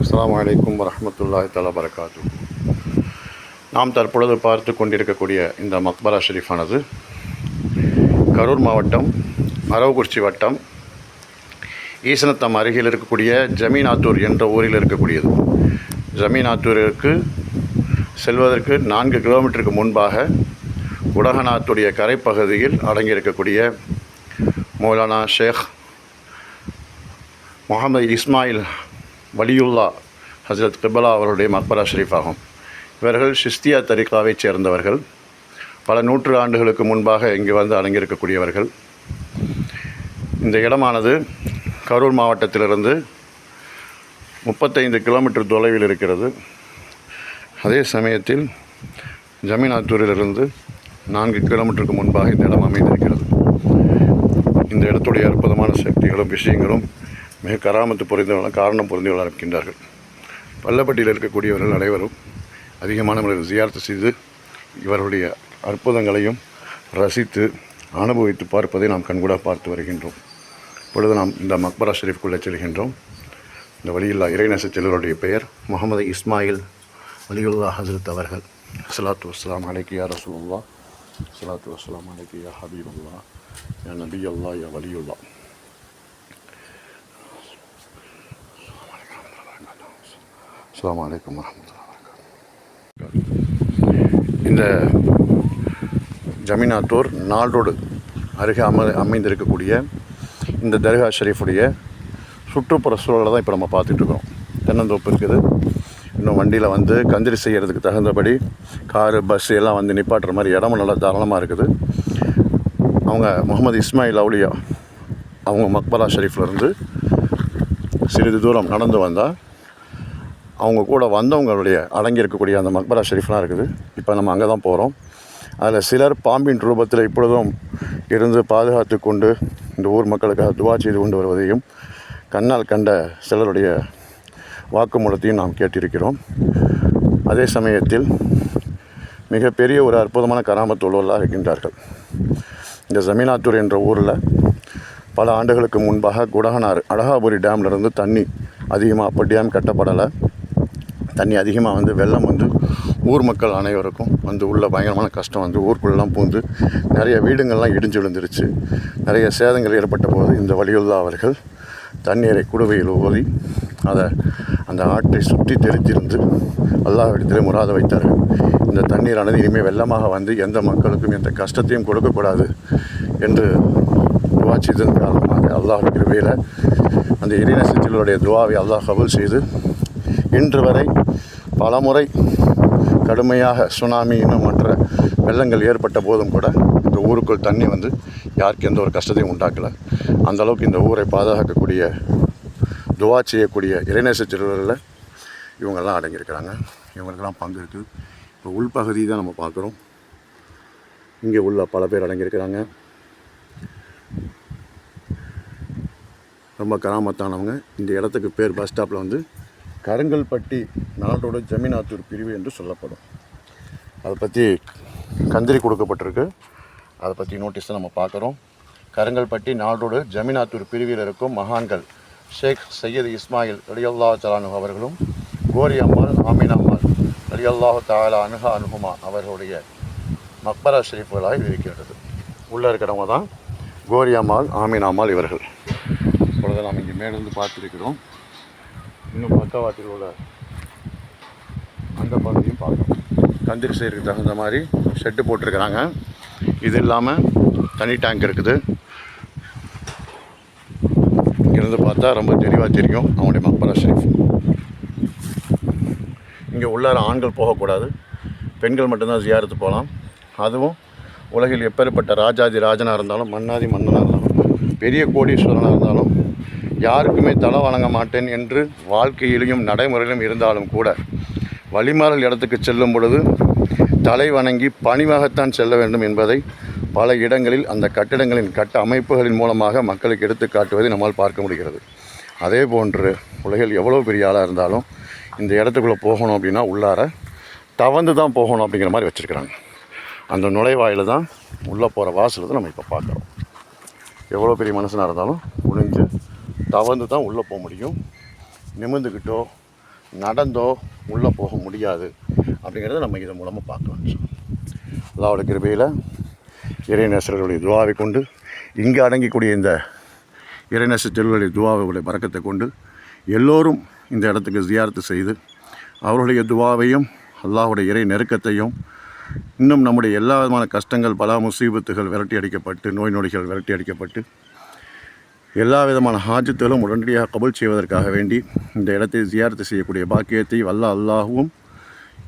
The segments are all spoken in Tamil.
அஸ்லாம் அலைக்கும் வரஹ்மத்துல்லாஹி தலா வரகாத்து நாம் தற்பொழுது பார்த்து கொண்டிருக்கக்கூடிய இந்த மக்பரா ஷெரீஃபானது கரூர் மாவட்டம் அரவக்குறிச்சி வட்டம் ஈசனத்தம் அருகில் இருக்கக்கூடிய ஜமீனாத்தூர் என்ற ஊரில் இருக்கக்கூடியது. ஜமீனாத்தூருக்கு செல்வதற்கு நான்கு கிலோமீட்டருக்கு முன்பாக உடகநாத்துடைய கரைப்பகுதியில் அடங்கியிருக்கக்கூடிய மௌலானா ஷேக் முகமது இஸ்மாயில் வலியுல்லா ஹசரத் கிபலா அவருடைய மக்பரா ஷெரீஃப் ஆகும் இவர்கள் ஷிஸ்தியா தரிகாவைச் சேர்ந்தவர்கள். பல நூற்று ஆண்டுகளுக்கு முன்பாக இங்கு வந்து அடங்கியிருக்கக்கூடியவர்கள். இந்த இடமானது கரூர் மாவட்டத்திலிருந்து முப்பத்தைந்து கிலோமீட்டர் தொலைவில் இருக்கிறது. அதே சமயத்தில் ஜமீனாத்தூரிலிருந்து நான்கு கிலோமீட்டருக்கு முன்பாக இந்த இடம் அமைந்திருக்கிறது. இந்த இடத்துடைய அற்புதமான சக்திகளும் விஷயங்களும் மிக கராமத்து புரிந்தவர்களும் காரணம் புரிந்தவர்களாக இருக்கின்றார்கள். பள்ளப்பட்டியில் இருக்கக்கூடியவர்கள் அனைவரும் அதிகமானவர்கள் ஜியார்த்து செய்து இவருடைய அற்புதங்களையும் ரசித்து அனுபவித்து பார்ப்பதை நாம் கண்கூட பார்த்து வருகின்றோம். இப்பொழுது நாம் இந்த மக்பரா ஷெரீஃப்குள்ளே செல்கின்றோம். இந்த வழியில்லா இறைநேச செல்வருடைய பெயர் முகமது இஸ்மாயில் வலியுல்லா ஹசரத் அவர்கள். சலாத்து வஸ்லாம் அலைக்கியா ரசூல்லா சலாத்து வஸ்லாம் அலைக்கியா ஹபீபுல்லா யா நபி அல்லா யா வலியுல்லா அஸ்லாம் வலைக்கம் வரமத்துல்லா இந்த ஜமீனாத்தூர் நாடோடு அருகே அம அமைந்திருக்கக்கூடிய இந்த தர்கா ஷெரீஃபுடைய சுற்றுப்புற சூழலை தான் இப்போ நம்ம பார்த்துட்ருக்கோம். தென்னந்தோப்பு இருக்குது. இன்னும் வண்டியில் வந்து கந்திரி செய்கிறதுக்கு தகுந்தபடி காரு பஸ் எல்லாம் வந்து நிப்பாட்டுற மாதிரி இடமும் நல்லா தாராளமாக இருக்குது. அவங்க முகமது இஸ்மாயில் அவுலியா அவங்க மக்பரா ஷெரீஃப்லேருந்து சிறிது தூரம் நடந்து வந்தால் அவங்க கூட வந்தவங்களுடைய அடங்கியிருக்கக்கூடிய அந்த மக்பரா ஷெரீஃப்லாம் இருக்குது. இப்போ நம்ம அங்கே தான் போகிறோம் அதில் சிலர் பாம்பின் ரூபத்தில் இப்பொழுதும் இருந்து பாதுகாத்து கொண்டு இந்த ஊர் மக்களுக்காக துவா செய்து கொண்டு வருவதையும் கண்ணால் கண்ட சிலருடைய வாக்குமூலத்தையும் நாம் கேட்டிருக்கிறோம். அதே சமயத்தில் மிகப்பெரிய ஒரு அற்புதமான கராமத்து உள்ளவர்களாக இருக்கின்றார்கள். இந்த ஜமீனாத்தூர் என்ற ஊரில் பல ஆண்டுகளுக்கு முன்பாக குடகனார் அழகாபுரி டேம்லேருந்து தண்ணி அதிகமாக அப்போ டேம் கட்டப்படலை. தண்ணி அதிகமாக வந்து வெள்ளம் வந்து ஊர் மக்கள் அனைவருக்கும் வந்து உள்ள பயங்கரமான கஷ்டம் வந்து ஊருக்குள்ளெல்லாம் பூந்து நிறைய வீடுங்கள்லாம் இடிஞ்சு விழுந்துருச்சு நிறைய சேதங்கள் ஏற்பட்ட போது இந்த வழியுள்ள அவர்கள் தண்ணீரை குடுவையில் ஓதி அதை அந்த ஆற்றை சுற்றி தெரித்திருந்து அல்லாஹ்விடத்திலே முறாத வைத்தார்கள். இந்த தண்ணீரானது இனிமேல் வெள்ளமாக வந்து எந்த மக்களுக்கும் எந்த கஷ்டத்தையும் கொடுக்கக்கூடாது என்று துவா காரணமாக அல்லாஹ் கிருபையில் அந்த இறைநசத்திலுடைய துவாவை அல்லாஹ் கபுல் செய்து இன்று வரை பலமுறை கடுமையாக சுனாமி இன்னும் மற்ற வெள்ளங்கள் ஏற்பட்ட போதும் கூட இந்த ஊருக்குள் தண்ணி வந்து யாருக்கு எந்த ஒரு கஷ்டத்தையும் உண்டாக்கலை. அந்த அளவுக்கு இந்த ஊரை பாதுகாக்கக்கூடிய துவா செய்யக்கூடிய இறைநேச சிறுவர்களில் இவங்கெல்லாம் அடங்கியிருக்கிறாங்க. இவங்களுக்கெல்லாம் பங்கு இருக்குது இப்போ உள்பகுதி தான் நம்ம பார்க்குறோம். இங்கே உள்ள பல பேர் அடங்கியிருக்கிறாங்க. ரொம்ப கராமத்தானவங்க. இந்த இடத்துக்கு பேர் பஸ் ஸ்டாப்பில் வந்து கருங்கல்பட்டி நாட்டோட ஜமீனாத்தூர் பிரிவு என்று சொல்லப்படும். அதை பற்றி கந்திரி கொடுக்கப்பட்டிருக்கு. அதை பற்றி நோட்டீஸை நம்ம பார்க்குறோம். கருங்கல்பட்டி நாடோடு ஜமீனாத்தூர் பிரிவில் இருக்கும் மகான்கள் ஷேக் சையது இஸ்மாயில் அலியல்லா தலானு அவர்களும் கோரி அம்மாள் ஆமீன் அம்மாள் அலியல்லாஹு தாலா அனுகா அனுகுமா அவர்களுடைய மக்பரா ஷெரீஃபுகளாக இருக்கிறது உள்ளே இருக்கிறவங்க தான் கோரி அம்மாள் ஆமீன் அம்மாள் இவர்கள். இப்பொழுது நாம் இங்கே மேலிருந்து பார்த்துருக்கிறோம். இன்னும் பக்கவாட்டில் உள்ள அந்த பகுதியும் பார்க்கணும் தந்திரி செய்கிறதுக்கு தகுந்த மாதிரி ஷெட்டு போட்டிருக்கிறாங்க. இது இல்லாமல் தனி டேங்க் இருக்குது. இங்கிருந்து பார்த்தா ரொம்ப தெளிவாக தெரியும். அவனுடைய மக்பரா ஷெரீஃப் இங்கே உள்ளார ஆண்கள் போகக்கூடாது. பெண்கள் மட்டும்தான் ஜியாரத்து போகலாம். அதுவும் உலகில் எப்பேற்பட்ட ராஜாதி ராஜனாக இருந்தாலும் மன்னாதி மன்னனாக இருந்தாலும் பெரிய கோடீஸ்வரனாக இருந்தாலும் யாருக்குமே தலை வணங்க மாட்டேன் என்று வாழ்க்கையிலும் நடைமுறையிலும் இருந்தாலும் கூட வழிமாறல் இடத்துக்கு செல்லும் பொழுது தலை வணங்கி பணிவாகத்தான் செல்ல வேண்டும் என்பதை பல இடங்களில் அந்த கட்டிடங்களின் கட்ட அமைப்புகளின் மூலமாக மக்களுக்கு எடுத்து காட்டுவதை நம்மால் பார்க்க முடிகிறது. அதே போன்று உலகில் எவ்வளோ பெரிய ஆளாக இருந்தாலும் இந்த இடத்துக்குள்ளே போகணும் அப்படின்னா உள்ளார தவந்து தான் போகணும் அப்படிங்கிற மாதிரி வச்சுருக்கிறாங்க. அந்த நுழைவாயில் தான் உள்ளே போகிற வாசல் தான் நம்ம இப்போ பார்க்குறோம். எவ்வளோ பெரிய மனுஷனாக இருந்தாலும் குனிஞ்சு தவந்து தான் உள்ளே போக முடியும். நிமிர்ந்துக்கிட்டோ நடந்தோ உள்ளே போக முடியாது. அப்படிங்கிறத நம்ம இதன் மூலமாக பார்க்கலாம் அல்லாவோட கிருபையில் இறைநேசர்களுடைய துவாவை கொண்டு இங்கே அடங்கக்கூடிய இந்த இறைநேச செல்வருடைய துவாவுடைய பறக்கத்தை கொண்டு எல்லோரும் இந்த இடத்துக்கு ஜியாரத்து செய்து அவருடைய துவாவையும் அல்லாவுடைய இறை நெருக்கத்தையும் இன்னும் நம்முடைய எல்லா விதமான கஷ்டங்கள் பல முசீபத்துகள் விரட்டி அடிக்கப்பட்டு நோய் நொடிகள் விரட்டி அடிக்கப்பட்டு எல்லா விதமான ஹாஜத்துகளும் உடனடியாக கபுல் செய்வதற்காக வேண்டி இந்த இடத்தை ஜியாரத்து செய்யக்கூடிய பாக்கியத்தை வல்ல அல்லாகவும்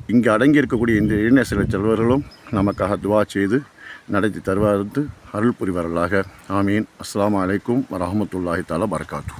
இங்கு அடங்கியிருக்கக்கூடிய இந்த இளைஞர் செல்வர்களும் நமக்காக துவா செய்து நடத்தி தருவார்ந்து அருள் புரிவார்களாக. ஆமீன். அஸ்லாம் அலைக்கும் வரஹ்மத்துல்லாஹி தாலா பரகாத்து